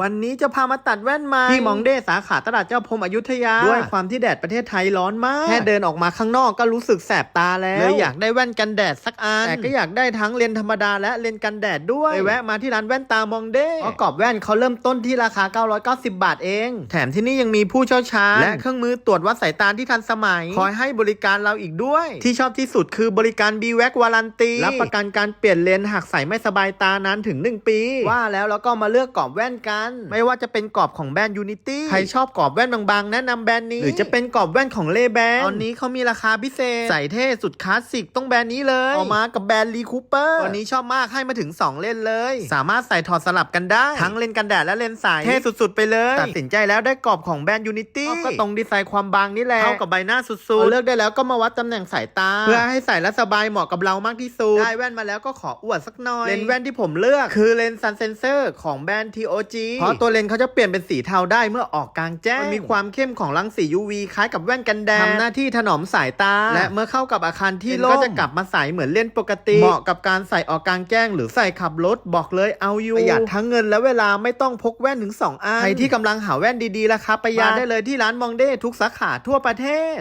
วันนี้จะพามาตัดแว่นมาที่มองเดสาขาตลาดเจ้าพรมอยุธยา ด้วยความที่แดดประเทศไทยร้อนมาก แค่เดินออกมาข้างนอกก็รู้สึกแสบตาแล้วเลยอยากได้แว่นกันแดดสักอันแต่ก็อยากได้ทั้งเลนส์ธรรมดาและเลนส์กันแดดด้วยไปแวะมาที่ร้านแว่นตามองเดเพราะกรอบแว่นเขาเริ่มต้นที่ราคา 990 บาทเอง แถมที่นี่ยังมีผู้เชี่ยวชาญและเครื่องมือตรวจวัดสายตาที่ทันสมัย คอยให้บริการเราอีกด้วย ที่ชอบที่สุดคือบริการ b w a c วารันตีรับประกันการเปลี่ยนเลนส์หากใส่ไม่สบายตานานถึง 1 ปี ว่าแล้วเราก็มาเลือกกรอบแว่นกันไม่ว่าจะเป็นกรอบของแบรนด์ Unity ใครชอบกรอบแว่นบางๆ แนะนำแบรนด์นี้ หรือจะเป็นกรอบแว่นของเลแบนตอนนี้เขามีราคาพิเศษ ใส่เท่สุดคลาสสิกต้องแบรนด์นี้เลยออกมากับแบรนด์ลีคูเปอร์ตัวนี้ชอบมากให้มาถึง 2 เลนเลย สามารถใส่ถอดสลับกันได้ ทั้งเลนกันแดดและเลนใสเท่สุดๆไปเลยตัดสินใจแล้วได้กรอบของแบรนด์ Unity ก็ตรงดีไซน์ความบางนี่แหละเข้ากับใบหน้าสุดๆพอเลือกได้แล้วก็มาวัดตำแหน่งสายตา เพื่อให้ใส่และสบายเหมาะกับเรามากที่สุดได้แว่นมาแล้วก็ขออวดสักหน่อยเลนส์แว่นที่ผมเลือก คือเลนส์ซันเซนเซอร์ของแบรนด์ TOG เพราะตัวเลนส์เขาจะเปลี่ยนเป็นสีเทาได้เมื่อออกกลางแจ้งมันมีความเข้มของรังสี UV คล้ายกับแว่นกันแดดทำหน้าที่ถนอมสายตา และเมื่อเข้ากับอาคารที่โล่งก็จะกลับมาใสเหมือนเลนส์ปกติ เหมาะกับการใส่ออกกลางแจ้ง หรือใส่ขับรถบอกเลยเอาอยู่ประหยัดทั้งเงินและเวลาไม่ต้องพกแว่นถึง2อันใครที่กำลังหาแว่นดีๆราคาประหยัดได้เลยที่ร้านมองเด้ทุกสาขาทั่วประเทศ